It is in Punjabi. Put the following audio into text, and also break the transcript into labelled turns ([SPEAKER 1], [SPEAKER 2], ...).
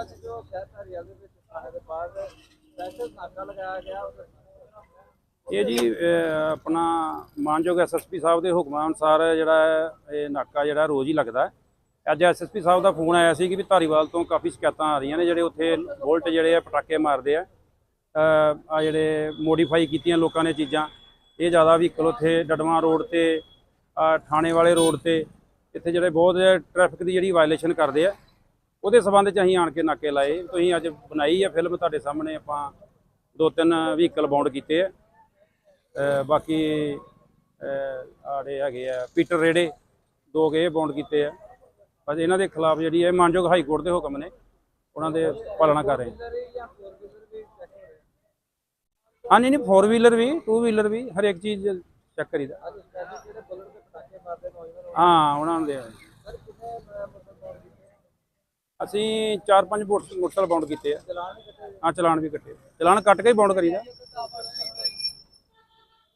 [SPEAKER 1] ਅੱਜ ਜੋ ਸ਼ਹਿਰ ਹਰਿਆਲ ਦੇ ਵਿੱਚ ਥਾਣੇ ਦੇ ਬਾਹਰ ਸਪੈਸ਼ਲ ਨਾਕਾ ਲਗਾਇਆ ਗਿਆ ਉਹਦਾ
[SPEAKER 2] ਇਹ ਜੀ ਆਪਣਾ ਮਾਨਯੋਗ ਐਸਐਸਪੀ ਸਾਹਿਬ ਦੇ ਹੁਕਮਾਂ ਅਨੁਸਾਰ ਜਿਹੜਾ ਇਹ ਨਾਕਾ ਜਿਹੜਾ ਰੋਜ਼ ਹੀ ਲੱਗਦਾ ਹੈ। ਅੱਜ ਐਸਐਸਪੀ ਸਾਹਿਬ ਦਾ ਫੋਨ ਆਇਆ ਸੀ ਕਿ ਵੀ ਧਾਰੀਵਾਲ ਤੋਂ ਕਾਫੀ ਸ਼ਿਕਾਇਤਾਂ ਆ ਰਹੀਆਂ ਨੇ ਜਿਹੜੇ ਉੱਥੇ ਬੁਲਟ ਜਿਹੜੇ ਆ ਪਟਾਕੇ ਮਾਰਦੇ ਆ। ਆ ਜਿਹੜੇ ਮੋਡੀਫਾਈ ਕੀਤੀਆਂ ਲੋਕਾਂ ਨੇ ਚੀਜ਼ਾਂ ਇਹ ਜ਼ਿਆਦਾ ਵਹੀਕਲ ਉੱਥੇ ਡਡਵਾਂ ਰੋਡ ਤੇ ਥਾਣੇ ਵਾਲੇ ਰੋਡ ਤੇ ਇੱਥੇ ਜਿਹੜੇ ਬਹੁਤ ਟ੍ਰੈਫਿਕ ਦੀ ਜਿਹੜੀ ਵਾਇਲੇਸ਼ਨ ਕਰਦੇ ਆ। ਉਹਦੇ ਸਬੰਧ ਚ ਅਸੀਂ ਆਣ ਕੇ ਨਾਕੇ ਲਾਏ। ਤੁਸੀਂ ਅੱਜ ਬਣਾਈ ਆ ਫਿਲਮ ਤੁਹਾਡੇ ਸਾਹਮਣੇ, ਆਪਾਂ ਦੋ ਤਿੰਨ ਵਹੀਕਲ ਬਾਉਂਡ ਕੀਤੇ ਆ। ਬਾਕੀ ਆੜੇ ਹੈਗੇ ਆ ਪੀਟਰ ਰੇੜੇ ਦੋ ਗਏ ਬਾਉਂਡ ਕੀਤੇ ਆ। ਪਰ ਇਹਨਾਂ ਦੇ ਖਿਲਾਫ ਜਿਹੜੀ ਹੈ ਮਾਨਯੋਗ ਹਾਈ ਕੋਰਟ ਦੇ ਹੁਕਮ ਨੇ। ਉਹਨਾਂ ਦੇ ਪਾਲਣਾ ਕਰ ਰਹੇ
[SPEAKER 1] ਵੀਲਰ ਫੋਰ ਵੀਲਰ ਵੀ ਚੈੱਕ ਹਾਂ,
[SPEAKER 2] ਨਹੀਂ ਨਹੀਂ 4 ਵੀਲਰ ਵੀ 2 ਵੀਲਰ ਵੀ ਹਰ ਇੱਕ ਚੀਜ਼ ਚੈੱਕ ਕਰੀਦਾ। ਹਾਂ, ਉਹਨਾਂ ਦੇ ਅਸੀਂ 4-5 ਮੋਟਰਸਾਈਕਲ ਬਾਉਂਡ ਕੀਤੇ ਆ।
[SPEAKER 1] ਚਲਾਨ ਨਹੀਂ ਕੱਟੇ
[SPEAKER 2] ਹਾਂ, ਚਲਾਨ ਵੀ ਕੱਟੇ ਚਲਾਨ ਕੱਟ ਕੇ ਹੀ ਬਾਉਂਡ ਕਰੀਦਾ।